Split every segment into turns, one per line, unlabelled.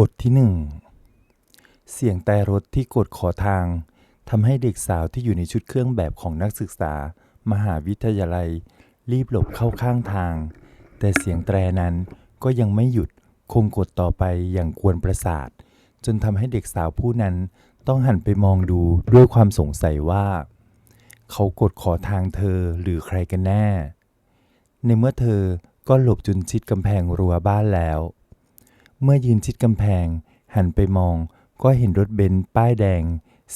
บทที่หนึ่งเสียงแต่รถที่กดขอทางทำให้เด็กสาวที่อยู่ในชุดเครื่องแบบของนักศึกษา มหาวิทยาลัย รีบหลบเข้าข้างทาง แต่เสียงแตรนั้นก็ยังไม่หยุดคงกดต่อไปอย่างกวนประสาท จนทำให้เด็กสาวผู้นั้นต้องหันไปมองดูด้วยความสงสัยว่า เขากดขอทางเธอหรือใครกันแน่ ในเมื่อเธอก็หลบจนชิดกำแพงรั้วบ้านแล้ว เมื่อยืนชิดกำแพง หันไปมองก็เห็นรถเบนซ์ป้ายแดง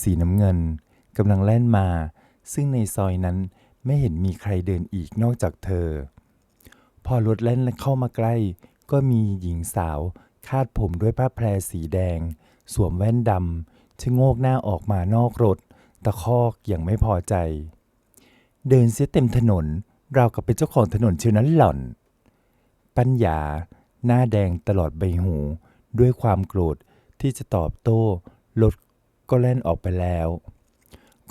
สีน้ำเงินกำลังแล่นมา ซึ่งในซอยนั้นไม่เห็นมีใครเดินอีกนอกจากเธอ พอรถแล่นเข้ามาใกล้ ก็มีหญิงสาวคาดผมด้วยผ้าแพรสีแดง สวมแว่นดำชะโงกหน้าออกมานอกรถ ตะคอกอย่างไม่พอใจ เดินเสียเต็มถนน เรากับเป็นเจ้าของถนนเชียวนั้นหล่อน ปัญญา หน้าแดงตลอดใบหู ด้วยความโกรธที่จะตอบโต้รถก็แล่นออกไปแล้ว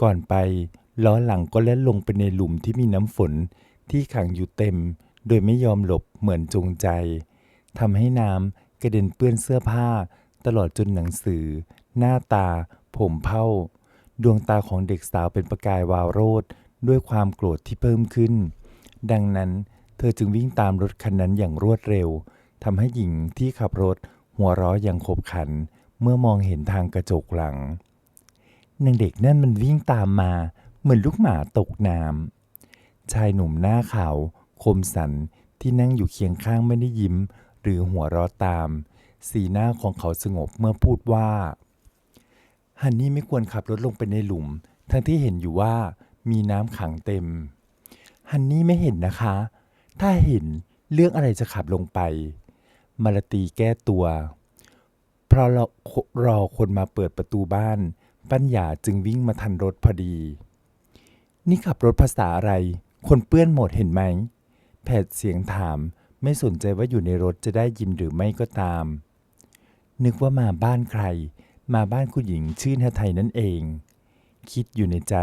ก่อนไปล้อหลังก็แล่นลงไปในหลุมที่มีน้ำฝนที่ขังอยู่เต็ม โดยไม่ยอมหลบเหมือนจงใจทำให้น้ำกระเด็นเปื้อนเสื้อผ้า ตลอดจนหนังสือ หน้าตา ผมเผ้า ดวงตาของเด็กสาวเป็นประกายวาวโรดด้วยความโกรธที่เพิ่มขึ้น ดังนั้นเธอจึงวิ่งตามรถคันนั้นอย่างรวดเร็ว ทำให้หญิงที่ขับรถหัวเราะอย่างขบขัน เมื่อมองเห็นทางกระจกหลังนางเด็กนั่นมันวิ่งตามมา เหมือนลูกหมาตกน้ำชายหนุ่มหน้าขาวคมสันที่นั่งอยู่เคียงข้างไม่ได้ยิ้ม หรือหัวเราะตาม สีหน้าของเขาสงบเมื่อพูดว่าฮันนี่ไม่ควรขับรถลงไปในหลุม ทั้งที่เห็นอยู่ว่ามีน้ำขังเต็มฮันนี่ไม่เห็นนะคะ ถ้าเห็นเรื่องอะไรจะขับลงไป มาลตีแก้ตัว เพราะรอรอคนมาเปิดประตูบ้าน ปัญญาจึงวิ่งมาทันรถพอดี นี่ขับรถภาษาอะไร คนเปื้อนหมดเห็นไหม แผดเสียงถามไม่สนใจว่าอยู่ในรถจะได้ยินหรือไม่ก็ตาม นึกว่ามาบ้านใคร มาบ้านคุณหญิงชื่นหไทยนั่นเอง คิดอยู่ในใจ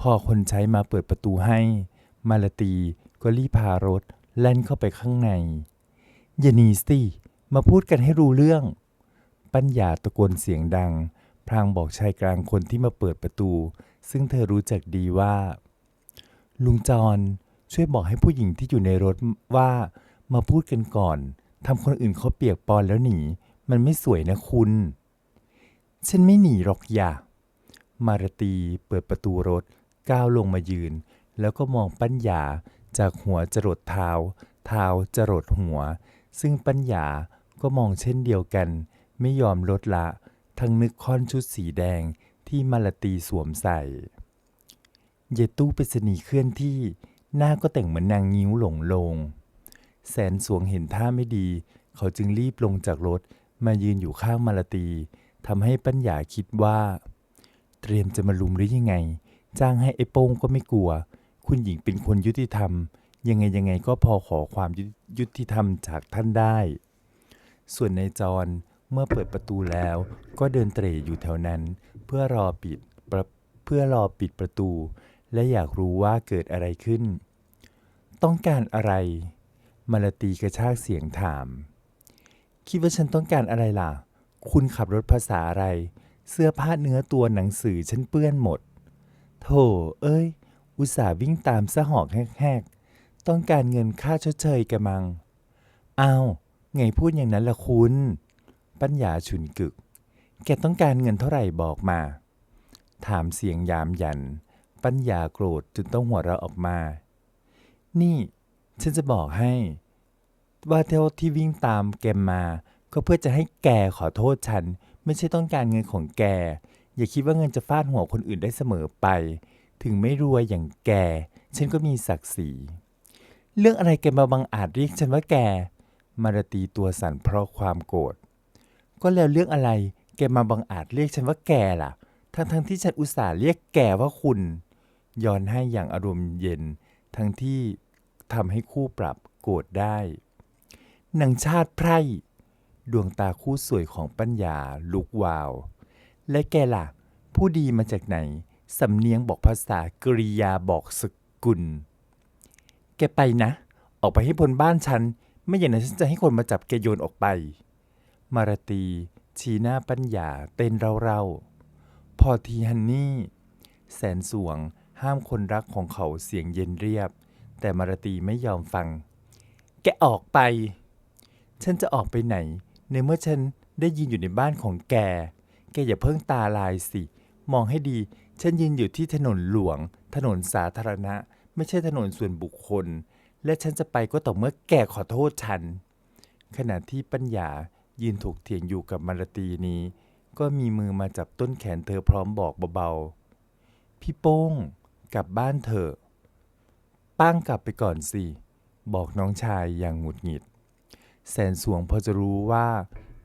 พอคนใช้มาเปิดประตูให้ มาลตีก็รีบพารถแล่นเข้าไปข้างใน อย่าหนีสิมาพูดกันให้รู้เรื่อง ปัญญาตะโกนเสียงดังพลางบอกชายกลางคนที่มาเปิดประตู ซึ่งเธอรู้จักดีว่า ลุงจรช่วยบอกให้ผู้หญิงที่อยู่ในรถว่ามาพูดกันก่อนทำคนอื่นเขาเปียกปอนแล้วหนีมันไม่สวยนะคุณ ฉันไม่หนีหรอกอย่า มารตีเปิดประตูรถก้าวลงมายืน แล้วก็มองปัญญาจากหัวจรดเท้า เท้าจรดหัว ซึ่งปัญญาก็มองเช่นเดียวกัน ไม่ยอมลดละ ทั้งนึกค่อนชุดสีแดงที่มาลตีสวมใส่ เยตู้ไปรษณีเคลื่อนที่ หน้าก็แต่งเหมือนนางงิ้วหลงลง แสนสวงเห็นท่าไม่ดี เขาจึงรีบลงจากรถมายืนอยู่ข้างมาลตีทำให้ปัญญาคิดว่า เตรียมจะมาลุมหรือยังไง จ้างให้ไอ้โป้งก็ไม่กลัว คุณหญิงเป็นคนยุติธรรม ยังไงยังไงก็พอขอความยุยติธรรมจากท่านได้ ส่วนในจรเมื่อเปิดประตูแล้วก็เดินเตร่อยู่แถวนั้น เพื่อรอปิดปเพื่อรอปิดประตู และอยากรู้ว่าเกิดอะไรขึ้น ต้องการอะไรมาลตีกระชากเสียงถาม คิดว่าฉันต้องการอะไรล่ะ คุณขับรถภาษาอะไร เสื้อผ้าเนื้อตัวหนังสือฉันเปื้อนหมด โธ่เอ้ย อุตส่าห์วิ่งตามสะหอกแหก ต้องการเงินค่าชดเชยกระมัง อ้าว ไงพูดอย่างนั้นล่ะคุณ ปัญญาฉุนกึก แกต้องการเงินเท่าไหร่บอกมา ถามเสียงยามยัน ปัญญาโกรธจนต้องหัวเราะออกมา นี่ ฉันจะบอกให้ ว่าเท่าที่วิ่งตามแกมา ก็เพื่อจะให้แกขอโทษฉัน ไม่ใช่ต้องการเงินของแก อย่าคิดว่าเงินจะฟาดหัวคนอื่นได้เสมอไป ถึงไม่รวยอย่างแก ฉันก็มีศักดิ์ศรี เรื่องอะไรแกมาบังอาจเรียกฉันว่าแก มารตีตัวสั่นเพราะความโกรธ ก็แล้วเรื่องอะไรแกมาบังอาจเรียกฉันว่าแกล่ะ ทั้งทั้งที่ฉันอุตส่าห์เรียกแกว่าคุณ ย้อนให้อย่างอารมณ์เย็น ทั้งที่ทำให้คู่ปรับโกรธได้หนังชาติไพร่ดวงตาคู่สวยของปัญญาลุกวาว และแกล่ะ ผู้ดีมาจากไหน สำเนียงบอกภาษากริยาบอกสกุล แกไปนะ ออกไปให้พ้นบ้านฉัน ไม่อย่างนั้นฉันจะให้คนมาจับแกโยนออกไป มารตี ชี้หน้าปัญญาเต้นเร่าๆ พอทีฮันนี่ แสนสวงห้ามคนรักของเขาเสียงเย็นเรียบ แต่มารตีไม่ยอมฟัง แกออกไป ฉันจะออกไปไหน ในเมื่อฉันได้ยินอยู่ในบ้านของแก แกอย่าเพิ่งตาลายสิ มองให้ดี ฉันยืนอยู่ที่ถนนหลวง ถนนสาธารณะ ไม่ใช่ถนนส่วนบุคคล และฉันจะไปก็ต่อเมื่อแกขอโทษฉัน ขณะที่ปัญญายืนถกเถียงอยู่กับมารตีนี้ ก็มีมือมาจับต้นแขนเธอพร้อมบอกเบาๆ พี่โป้ง กลับบ้านเถอะ ป้างกลับไปก่อนสิ บอกน้องชายอย่างหงุดหงิด แสนสวงพอจะรู้ว่า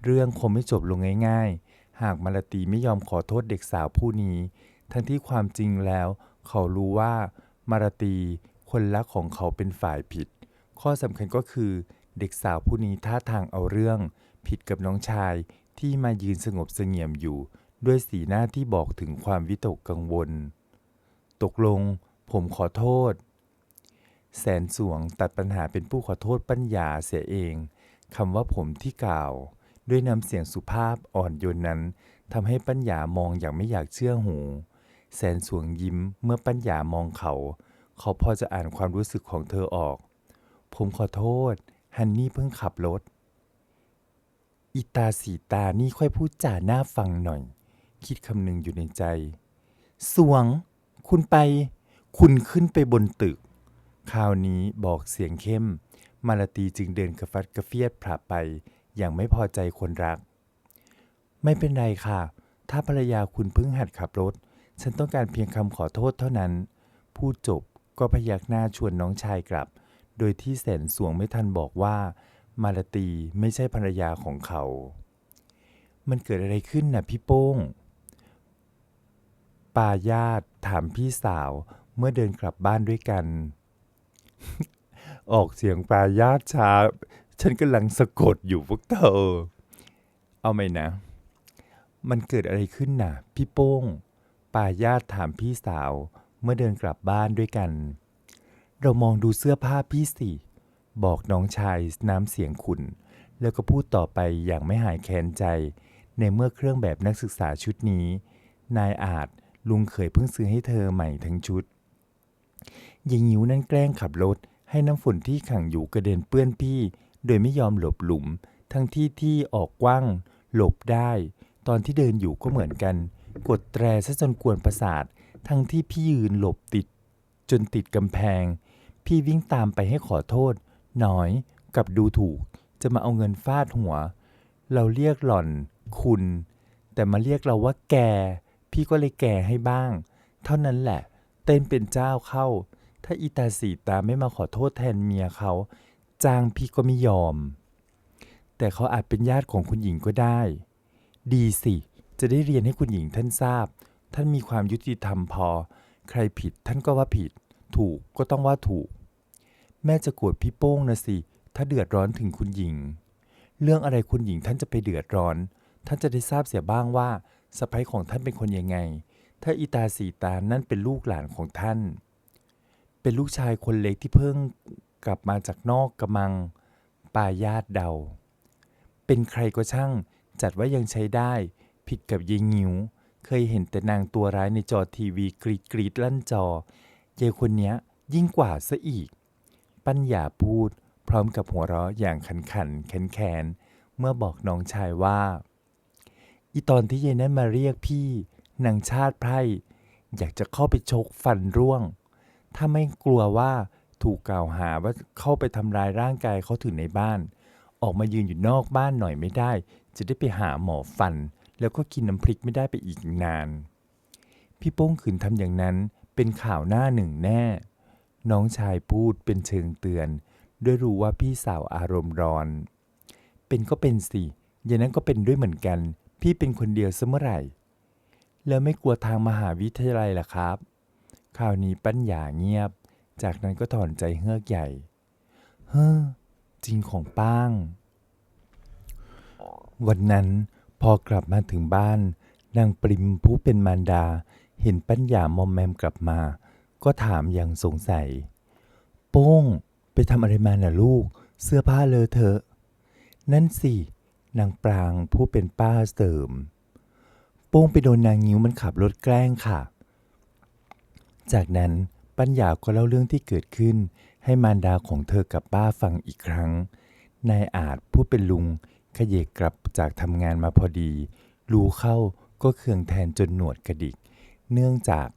เรื่องคงไม่จบลงง่ายๆ หากมาลาตีไม่ยอมขอโทษเด็กสาวผู้นี้ ทั้งที่ความจริงแล้ว เขารู้ว่า มาราตี คนรักของเขาเป็นฝ่ายผิด ข้อสำคัญก็คือ เด็กสาวผู้นี้ท่าทางเอาเรื่อง ผิดกับน้องชายที่มายืนสงบเสงี่ยมอยู่ ด้วยสีหน้าที่บอกถึงความวิตกกังวล ตกลง ผมขอโทษ แสนสวงตัดปัญหาเป็นผู้ขอโทษปัญญาเสียเองคำว่าผมที่กล่าว ด้วยน้ำเสียงสุภาพอ่อนโยนนั้นทำให้ปัญญามองอย่างไม่อยากเชื่อหู แสนสวงยิ้มเมื่อปัญญามองเขา เขาพอจะอ่านความรู้สึกของเธอออก ผมขอโทษ ฮันนี่เพิ่งขับรถอีตาสีตานี่ค่อยพูดจาหน้าฟังหน่อย คิดคำหนึ่งอยู่ในใจ สวง คุณไป คุณขึ้นไปบนตึก คราวนี้บอกเสียงเข้ม มาลาตีจึงเดินกระฟัดกระเฟียดพระไป อย่างไม่พอใจคนรัก ไม่เป็นไรค่ะ ถ้าภรรยาคุณเพิ่งหัดขับรถ ฉันต้องการเพียงคำขอโทษเท่านั้น พูดจบก็พยักหน้าชวนน้องชายกลับ โดยที่แสนสวงไม่ทันบอกว่า มาลาตีไม่ใช่ภรรยาของเขา มันเกิดอะไรขึ้นน่ะพี่โป้ง ปาญาติถามพี่สาวเมื่อเดินกลับบ้านด้วยกัน ออกเสียงปาญาติช้า ฉันกำลังสะกดอยู่พวกเธอ เอาไหมนะ มันเกิดอะไรขึ้นน่ะ พี่โป้ง ปาญาติถามพี่สาวเมื่อเดินกลับบ้านด้วยกัน เรามองดูเสื้อผ้าพี่สิ บอกน้องชายน้ำเสียงขุนแล้วก็พูดต่อไปอย่างไม่หายแค้นใจ ในเมื่อเครื่องแบบนักศึกษาชุดนี้ นายอาจลุงเคยเพิ่งซื้อให้เธอใหม่ทั้งชุดยิงหิวนั่นแกล้งขับรถ ให้น้ำฝนที่ขังอยู่กระเด็นเปื้อนพี่ โดยไม่ยอมหลบหลุม ทั้งที่ที่ออกกว้าง หลบได้ ตอนที่เดินอยู่ก็เหมือนกัน กดแตรซะจนกวนประสาท ทั้งที่พี่ยืนหลบติด จนติดกำแพง พี่วิ่งตามไปให้ขอโทษ หน่อยกับดูถูก จะมาเอาเงินฟาดหัว เราเรียกหล่อนคุณ แต่มาเรียกเราว่าแก พี่ก็เลยแก่ให้บ้าง เท่านั้นแหละ เต้นเป็นเจ้าเข้า ถ้าอีตาสีตาไม่มาขอโทษแทนเมียเขา จ้างพี่ก็ไม่ยอม แต่เขาอาจเป็นญาติของคุณหญิงก็ได้ ดีสิ จะได้เรียนให้คุณหญิงท่านทราบ ท่านมีความยุติธรรมพอ ใครผิดท่านก็ว่าผิด ถูกก็ต้องว่าถูก แม่จะโกรธพี่โป้งนะสิ ถ้าเดือดร้อนถึงคุณหญิง เรื่องอะไรคุณหญิงท่านจะไปเดือดร้อน ท่านจะได้ทราบเสียบ้างว่าสะใภ้ของท่านเป็นคนยังไง ถ้าอีตาสีตานั่นเป็นลูกหลานของท่าน เป็นลูกชายคนเล็กที่เพิ่งกลับมาจากนอกกระมัง ปาญาติเดา เป็นใครก็ช่างจัดว่ายังใช้ได้ ผิดกับยายงิวเคยเห็นแต่นางตัวร้ายในจอทีวีกรีดกรีดลั่นจอยายคนนี้ยิ่งกว่าซะอีก ปัญญาพูด พร้อมกับหัวเราะอย่างขันขันแขนแขนเมื่อบอกน้องชายว่า อีตอนที่ยายนั้นมาเรียกพี่นางชาติไพร่อยากจะเข้าไปชกฟันร่วง ถ้าไม่กลัวว่าถูกกล่าวหาว่าเข้าไปทำร้ายร่างกายเขาถึงในบ้าน ออกมายืนอยู่นอกบ้านหน่อยไม่ได้ จะได้ไปหาหมอฟัน แล้วก็กินน้ำพริกไม่ได้ไปอีกนาน พี่โป้งขืนทำอย่างนั้นเป็นข่าวหน้าหนึ่งแน่ น้องชายพูดเป็นเชิงเตือน ด้วยรู้ว่าพี่สาวอารมณ์ร้อน เป็นก็เป็นสิ อย่างนั้นก็เป็นด้วยเหมือนกัน พี่เป็นคนเดียวเสเมื่อไหร่ แล้วไม่กลัวทางมหาวิทยาลัยล่ะครับ คราวนี้ปัญญาเงียบ จากนั้นก็ถอนใจเฮือกใหญ่ เฮ้อ จริงของป้าง วันนั้น พอกลับมาถึงบ้าน นางปริมผู้เป็นมารดา เห็นปัญญามอมแมมกลับมา ก็ถามอย่างสงสัย โป้ง ไปทำอะไรมาน่ะลูก เสื้อผ้าเลอะเทอะ นั่นสิ นางปรางผู้เป็นป้าเสริม โป้งไปโดนนางงิ้วมันขับรถแกล้งค่ะ จากนั้นปัญญาก็เล่าเรื่องที่เกิดขึ้น ให้มารดาของเธอกับป้าฟังอีกครั้ง นายอาจผู้เป็นลุง ขยเยกกลับจากทำงานมาพอดี รู้เข้าก็เคืองแทนจนหนวดกระดิก เนื่องจาก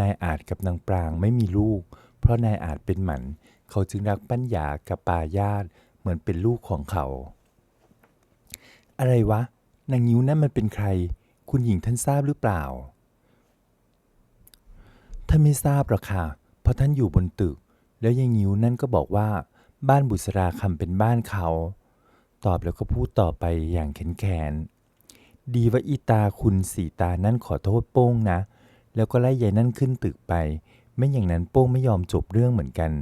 นายอาจกับนางปรางไม่มีลูก เพราะนายอาจเป็นหมัน เขาจึงรักปัญญากับปาญาติเหมือนเป็นลูกของเขา อะไรวะ นางงิ้วนั่นมันเป็นใคร คุณหญิงท่านทราบหรือเปล่า ท่านไม่ทราบหรอกค่ะ เพราะท่านอยู่บนตึก แล้วยายงิ้วนั่นก็บอกว่า บ้านบุษราคำเป็นบ้านเขา ตอบแล้วก็พูดต่อไปอย่างแข็งแขน ดีว่าอีตาคุณสีตานั่นขอโทษโป้งนะ แล้วก็ไล่ยายนั่นขึ้นตึกไป ไม่อย่างนั้นโป้งไม่ยอมจบเรื่องเหมือนกัน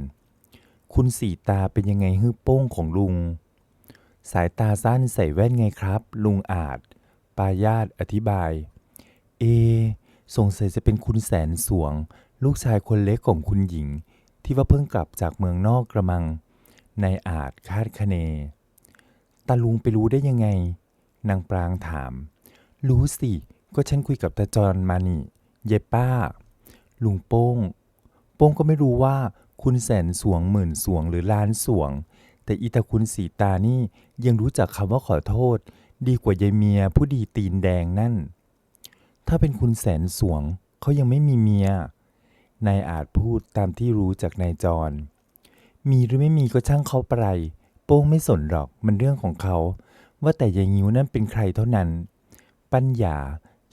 คุณสีตาเป็นยังไงฮือโป้งของลุง สายตาสั้นใส่แว่นไงครับ ลุงอาจ ปายาตอธิบาย เอ สงสัยจะเป็นคุณแสนสวง ลูกชายคนเล็กของคุณหญิง ที่ว่าเพิ่งกลับจากเมืองนอกกระมังนายอาจคาดคะเน ตาลุงไปรู้ได้ยังไง นางปรางถาม รู้สิ ก็ฉันคุยกับตาจรมานี่ เย็บป้า ลุงโป้ง โป้งก็ไม่รู้ว่าคุณแสนสวงหมื่นสวงหรือล้านสวง แต่อีตาคุณสีตานี่ยังรู้จักคำว่าขอโทษ ดีกว่ายายเมียผู้ดีตีนแดงนั่น ถ้าเป็นคุณแสนสวงเขายังไม่มีเมีย นายอาจพูดตามที่รู้จากนายจร มีหรือไม่มีก็ช่างเขาไป โป้งไม่สนหรอกมันเรื่องของเขา ว่าแต่ยายงิ้วนั่นเป็นใครเท่านั้น ปัญญา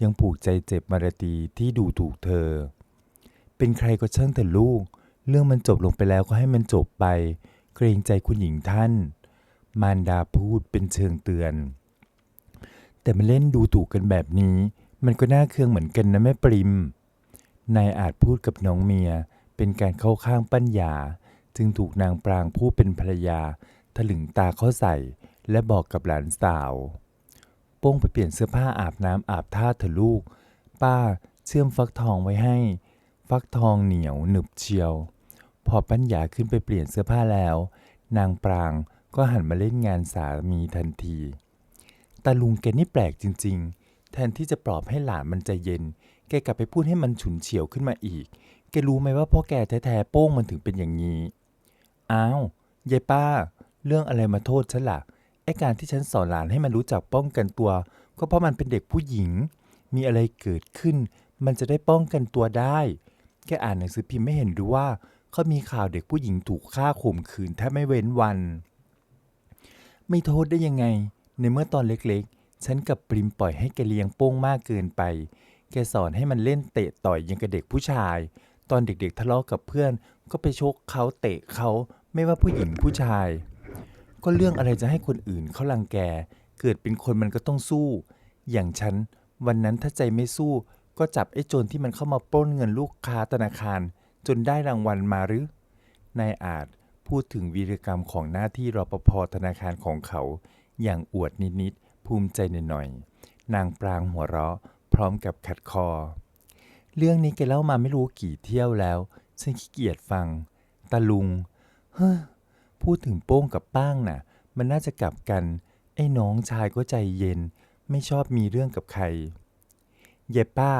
ยังผูกใจเจ็บมารตีที่ดูถูกเธอ เป็นใครก็ช่างแต่ลูก เรื่องมันจบลงไปแล้วก็ให้มันจบไป เกรงใจคุณหญิงท่าน มารดาพูดเป็นเชิงเตือน แต่มาเล่นดูถูกกันแบบนี้ มันก็น่าเคืองเหมือนกันนะแม่ปริม นายอาจพูดกับน้องเมียเป็นการเข้าข้างปัญญา จึงถูกนางปรางผู้เป็นภรรยา ถลึงตาเข้าใส่และบอกกับหลานสาว โป้งไปเปลี่ยนเสื้อผ้าอาบน้ำอาบท่าเถอะลูก ป้าเชื่อมฟักทองไว้ให้ ฟักทองเหนียวหนึบเชียว พอปัญญาขึ้นไปเปลี่ยนเสื้อผ้าแล้ว นางปรางก็หันมาเล่นงานสามีทันทีตาลุงแกนี่แปลกจริง ๆ แทนที่จะปลอบให้หลานมันใจเย็น แกกลับไปพูดให้มันฉุนเฉียวขึ้นมาอีก แกรู้ไหมว่าพ่อแกแท้ๆโป้งมันถึงเป็นอย่างนี้ อ้าวยายป้า เรื่องอะไรมาโทษฉันล่ะไอการที่ฉันสอนหลานให้มันรู้จักป้องกันตัว ก็เพราะมันเป็นเด็กผู้หญิง มีอะไรเกิดขึ้น มันจะได้ป้องกันตัวได้แกอ่านหนังสือพิมพ์ไม่เห็นหรือว่าเขามีข่าวเด็กผู้หญิงถูกฆ่าข่มขืนแทบไม่เว้นวัน ไม่โทษได้ยังไง ในเมื่อตอนเล็กๆ ฉันกับปริมปล่อยให้แกเลี้ยงโป้งมากเกินไป แกสอนให้มันเล่นเตะต่อยยังกับเด็กผู้ชาย ตอนเด็กๆทะเลาะกับเพื่อน ก็ไปชกเขาเตะเขาไม่ว่าผู้หญิงผู้ชาย ก็เรื่องอะไรจะให้คนอื่นเขาลังแก เกิดเป็นคนมันก็ต้องสู้ อย่างฉัน วันนั้นถ้าใจไม่สู้ ก็จับไอ้โจรที่มันเข้ามาปล้นเงินลูกค้าธนาคาร จนได้รางวัลมาหรือนายอาจพูดถึงวีรกรรมของหน้าที่รปภธนาคารของเขา อย่างอวดนิดๆภูมิใจหน่อยๆนางปรางหัวเราะ พร้อมกับขัดคอ เรื่องนี้แกเล่ามาไม่รู้กี่เที่ยวแล้ว ฉันขี้เกียจฟังตาลุง เฮ้อ พูดถึงโป้งกับป้างน่ะ มันน่าจะกลับกัน ไอ้น้องชายก็ใจเย็น ไม่ชอบมีเรื่องกับใคร เย่ป้า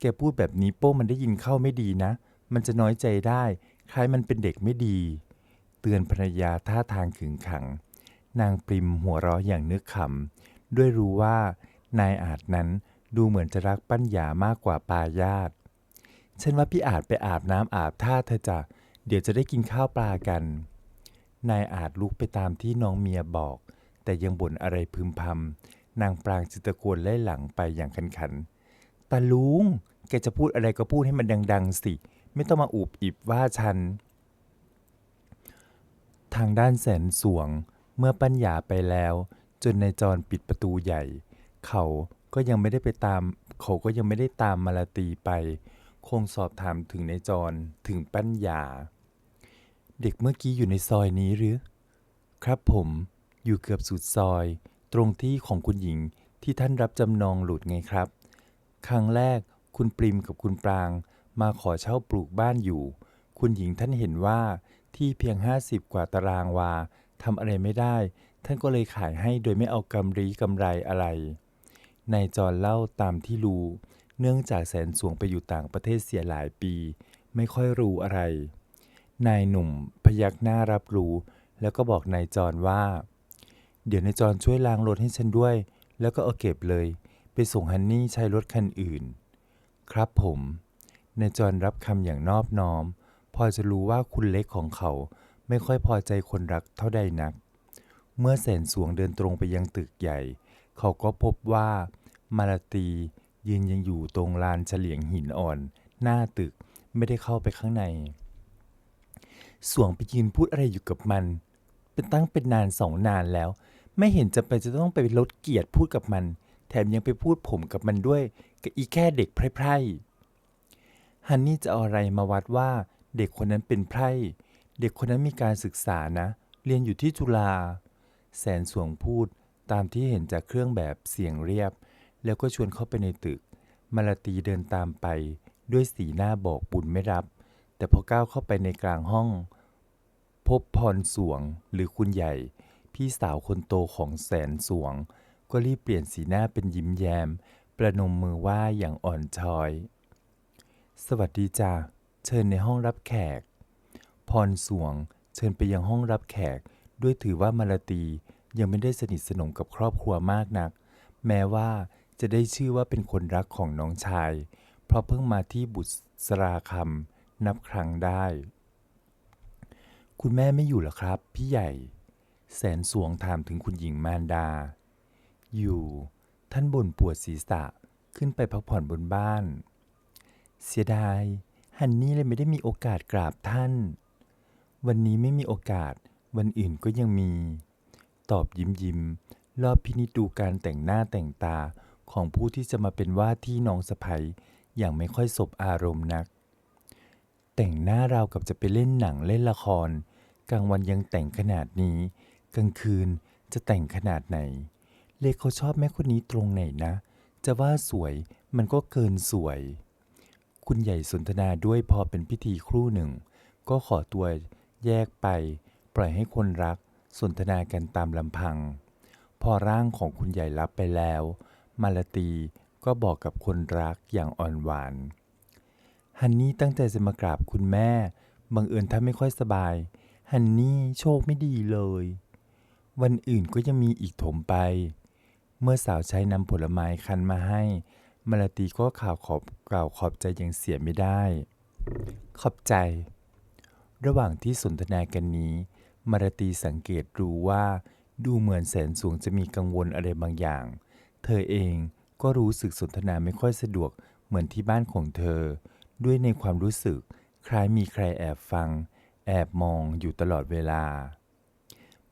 แกพูดแบบนี้โป้งมันได้ยินเข้าไม่ดีนะ มันจะน้อยใจได้ คล้ายมันเป็นเด็กไม่ดี เตือนภรรยาท่าทางขึงขัง นางปริมหัวเราะอย่างนึกขำ ด้วยรู้ว่านายอาจนั้นดูเหมือนจะรักปัญญามากกว่าปายาตฉันว่าพี่อาจไปอาบน้ำอาบท่าเธอจ้ะเดี๋ยวจะได้กินข้าวปลากัน นายอาจลุกไปตามที่น้องเมียบอก แต่ยังบ่นอะไรพึมพำนางปรางจิตะโกนไล่หลังไปอย่างขันขันตาลุง แกจะพูดอะไรก็พูดให้มันดัง ๆ สิ ไม่ต้องมาอุบอิบว่าฉัน ทางด้านแสนสวง เมื่อปัญญาไปแล้ว จนนายจรปิดประตูใหญ่ เขาก็ยังไม่ได้ไปตาม เขาก็ยังไม่ได้ตามมาลาตีไป คงสอบถามถึงนายจรถึงปัญญา เด็กเมื่อกี้อยู่ในซอยนี้หรือ ครับผมอยู่เกือบสุดซอย ตรงที่ของคุณหญิงที่ท่านรับจำนองหลุดไงครับ ครั้งแรกคุณปริมกับคุณปราง มาขอเช่าปลูกบ้านอยู่ คุณหญิงท่านเห็นว่าที่เพียง 50 กว่าตารางวาทำอะไรไม่ได้ ท่านก็เลยขายให้โดยไม่เอากำไรกำไรอะไรนายจรเล่าตามที่รู้ เนื่องจากแสนสวงไปอยู่ต่างประเทศเสียหลายปี ไม่ค่อยรู้อะไร นายหนุ่มพยักหน้ารับรู้ แล้วก็บอกนายจรว่า เดี๋ยวนายจรช่วยล้างรถให้ฉันด้วย แล้วก็เอาเก็บเลย ไปส่งฮันนี่ใช้รถคันอื่น ครับผมนายจรรับคำอย่างนอบน้อม พอจะรู้ว่าคุณเล็กของเขาไม่ค่อยพอใจคนรักเท่าใดนัก เมื่อแสนสวงเดินตรงไปยังตึกใหญ่ เขาก็พบว่ามาลาตียืนยังอยู่ตรงลานเฉลียงหินอ่อน หน้าตึกไม่ได้เข้าไปข้างใน สวงไปยืนพูดอะไรอยู่กับมัน เป็นตั้งเป็นนานสองนานแล้ว ไม่เห็นจำเป็นจะต้องไปลดเกียรติพูดกับมัน แถมยังไปพูดผมกับมันด้วยกับอีแค่เด็กไพร่ๆฮันนี่จะเอาอะไรมาวัดว่า เด็กคนนั้นเป็นไพร่ เด็กคนนั้นมีการศึกษานะ เรียนอยู่ที่จุฬาแสนสวงพูดตามที่เห็นจากเครื่องแบบเสียงเรียบ แล้วก็ชวนเข้าไปในตึก มาลาตีเดินตามไป ด้วยสีหน้าบอกบุญไม่รับ แต่พอก้าวเข้าไปในกลางห้อง พบพรสวงหรือคุณใหญ่ พี่สาวคนโตของแสนสวง ก็รีบเปลี่ยนสีหน้าเป็นยิ้มแย้ม ประนมมือไหว้อย่างอ่อนช้อย สวัสดีจ้าเชิญในห้องรับแขก พรสวงเชิญไปยังห้องรับแขก ด้วยถือว่ามาลาตียังไม่ได้สนิทสนมกับครอบครัวมากนัก แม้ว่าจะได้ชื่อว่าเป็นคนรักของน้องชาย เพราะเพิ่งมาที่บุษราคำ นับครั้งได้ คุณแม่ไม่อยู่หรอครับ พี่ใหญ่ แสนสวงถามถึงคุณหญิงมารดา อยู่ ท่านบ่นปวดศีรษะขึ้นไปพักผ่อนบนบ้าน เสียดาย ฮันนี่เลยไม่ได้มีโอกาสกราบท่าน วันนี้ไม่มีโอกาส วันอื่นก็ยังมี ตอบยิ้มยิ้มรอบพินิจดูการแต่งหน้าแต่งตาของผู้ที่จะมาเป็นว่าที่น้องสะใภ้อย่างไม่ค่อยสบอารมณ์นัก แต่งหน้าราวกับจะไปเล่นหนังเล่นละคร กลางวันยังแต่งขนาดนี้ กลางคืนจะแต่งขนาดไหน เลขเขาชอบแม่คนนี้ตรงไหนนะ จะว่าสวยมันก็เกินสวย คุณใหญ่สนทนาด้วยพอเป็นพิธีครู่หนึ่ง ก็ขอตัวแยกไป ปล่อยให้คนรักสนทนากันตามลำพัง พอร่างของคุณใหญ่รับไปแล้ว มาลตีก็บอกกับคนรักอย่างอ่อนหวาน ฮันนี่ตั้งใจจะมากราบคุณแม่ บังเอิญถ้านไม่ค่อยสบาย ฮันนี่โชคไม่ดีเลย วันอื่นก็ยังมีอีกถมไป เมื่อสาวใช้นำผลไม้คั้นมาให้ มาลาตีก็ข่าวขอบกล่าวขอบใจอย่างเสียไม่ได้ ขอบใจ ระหว่างที่สนทนากันนี้ มาราตีสังเกตรู้ว่า ดูเหมือนแสนสูงจะมีกังวลอะไรบางอย่าง เธอเองก็รู้สึกสนทนาไม่ค่อยสะดวกเหมือนที่บ้านของเธอ ด้วยในความรู้สึกคล้ายมีใครแอบฟัง แอบมองอยู่ตลอดเวลา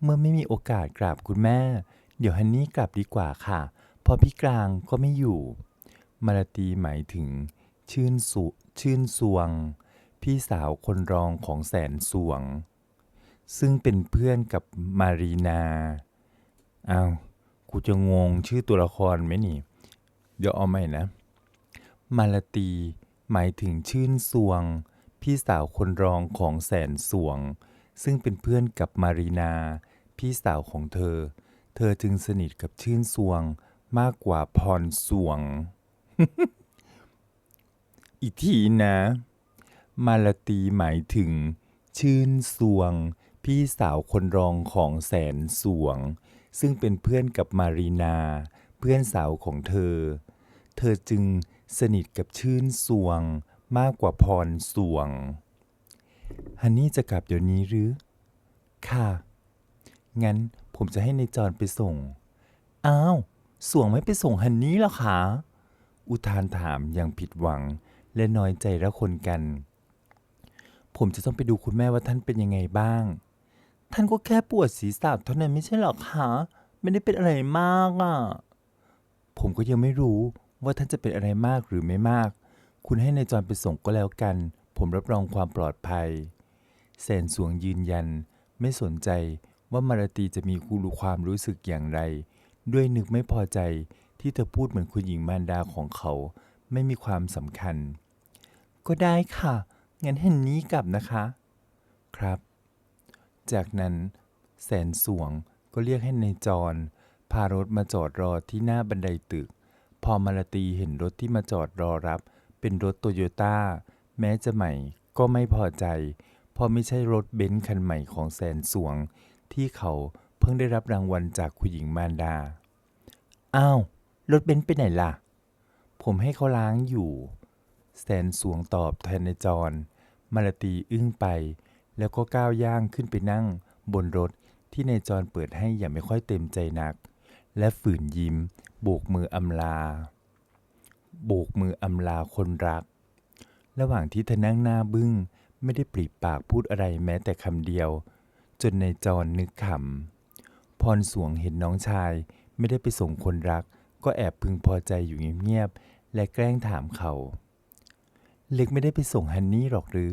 เมื่อไม่มีโอกาสกราบคุณแม่ เดี๋ยวฮันนี่กลับดีกว่าค่ะ พอพี่กลางก็ไม่อยู่ มาลาตีหมายถึง ชื่นสุชื่นสวง พี่สาวคนรองของแสนสวง ซึ่งเป็นเพื่อนกับมารีนาอ้าวกูจะงงชื่อตัวละครไหมนี่ เดี๋ยวเอาใหม่นะ มาลาตี หมายถึงชื่นสวง พี่สาวคนรองของแสนสวง ซึ่งเป็นเพื่อนกับมารีนา พี่สาวของเธอ เธอจึงสนิทกับชื่นสวงมากกว่าพรสวง อีกทีนะ มาลตีหมายถึง ชื่นสวง พี่สาวคนรองของแสนสวง ซึ่งเป็นเพื่อนกับมารีนา เพื่อนสาวของเธอ เธอจึง สนิทกับชื่นสวง มากกว่าพรสวง ฮันนี่จะกลับเดี๋ยวนี้หรือ ค่ะ งั้นผมจะให้ในจอนไปส่ง อ้าว สวงไม่ไปส่งฮันนี่หรอคะ อุทานถามอย่างผิดหวังและน้อยใจระคนกัน ผมจะต้องไปดูคุณแม่ว่าท่านเป็นยังไงบ้าง ท่านก็แค่ปวดศีรษะเท่านั้นไม่ใช่หรอคะ ไม่ได้เป็นอะไรมากอะ ผมก็ยังไม่รู้ ว่าท่านจะเป็นอะไรมากหรือไม่มาก คุณให้ในายจอนไปส่งก็แล้วกัน ผมรับรองความปลอดภัยแสนสวงยืนยัน ไม่สนใจว่ามาราตีจะมีคูรู้ความรู้สึกอย่างไร ด้วยนึกไม่พอใจที่เธอพูดเหมือนคุณหญิงมารดาของเขา ไม่มีความสำคัญ ก็ได้ค่ะ งั้นเห็นนี้กลับนะคะ ครับ จากนั้นแสนสวงก็เรียกให้ในายจร พารถมาจอดรอที่หน้าบันไดตึก พอมาลาตีเห็นรถที่มาจอดรอรับ เป็นรถโตโยต้าแม้จะใหม่ก็ไม่พอใจ เพราะไม่ใช่รถเบนซ์คันใหม่ของแสนสวง ที่เขาเพิ่งได้รับรางวัลจากคุณหญิงมารดา อ้าว รถเบนซ์ไปไหนล่ะ ผมให้เขาล้างอยู่ แสนสวงตอบแทนในจร มาลาตีอึ้งไป แล้วก็ก้าวย่างขึ้นไปนั่ง บนรถที่ในจรเปิดให้อย่างไม่ค่อยเต็มใจนัก และฝืนยิ้ม โบกมืออำลา โบกมืออำลาคนรัก ระหว่างที่เธอนั่งหน้าบึ้ง ไม่ได้ปริปากพูดอะไรแม้แต่คำเดียว จนในจรนึกขำพรสวงเห็นน้องชาย ไม่ได้ไปส่งคนรัก ก็แอบพึงพอใจอยู่เงียบๆและแกล้งถามเขาเล็กไม่ได้ไปส่งฮันนี่หรอกหรือ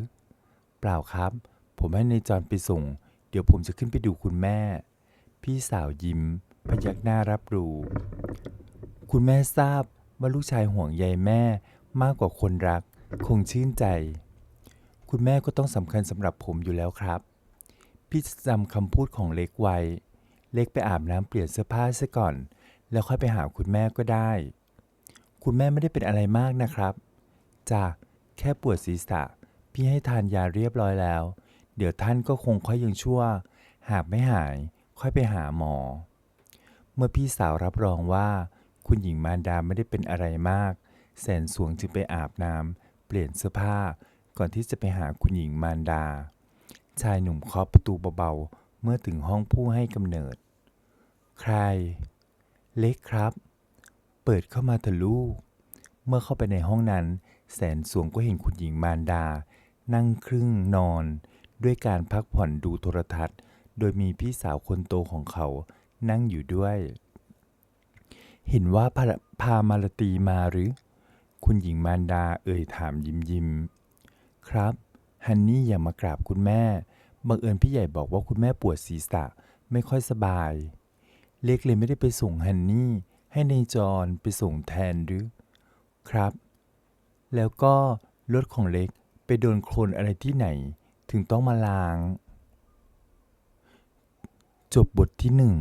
เปล่าครับ ผมให้ในจรไปส่ง เดี๋ยวผมจะขึ้นไปดูคุณแม่ พี่สาวยิ้ม พยักหน้ารับรู้ คุณแม่ทราบว่าลูกชายห่วงใยแม่มากกว่าคนรัก คงชื่นใจ คุณแม่ก็ต้องสำคัญสำหรับผมอยู่แล้วครับ พี่จำคำพูดของเล็กไว้ เล็กไปอาบน้ำเปลี่ยนเสื้อผ้าซะก่อน แล้วค่อยไปหาคุณแม่ก็ได้ คุณแม่ไม่ได้เป็นอะไรมากนะครับจ้ะแค่ปวดศีรษะ พี่ให้ทานยาเรียบร้อยแล้ว เดี๋ยวท่านก็คงค่อยยังชั่ว หากไม่หาย ค่อยไปหาหมอ เมื่อพี่สาวรับรองว่า คุณหญิงมารดาไม่ได้เป็นอะไรมาก แสนสวงจึงไปอาบน้ำเปลี่ยนเสื้อผ้า ก่อนที่จะไปหาคุณหญิงมารดา ชายหนุ่มเคาะประตูเบาๆ เมื่อถึงห้องผู้ให้กำเนิด ใคร เล็กครับ เปิดเข้ามาเถอะลูก เมื่อเข้าไปในห้องนั้น แสนสวงก็เห็นคุณหญิงมารดา นั่งครึ่งนอน ด้วยการพักผ่อนดูโทรทัศน์ โดยมีพี่สาวคนโตของเขา นั่งอยู่ด้วย เห็นว่าพาพามาลตีมาหรือ คุณหญิงมารดาเอ่ยถามยิ้มยิ้มครับฮันนี่อย่ามากราบคุณแม่บังเอิญพี่ใหญ่บอกว่าคุณแม่ปวดศีรษะไม่ค่อยสบาย เล็กเลยไม่ได้ไปส่งฮันนี่ ให้ในายจรไปส่งแทนหรือ ครับ แล้วก็รถของเล็กไปโดนโคลนอะไรที่ไหน ถึงต้องมาล้าง จบบทที่หนึ่ง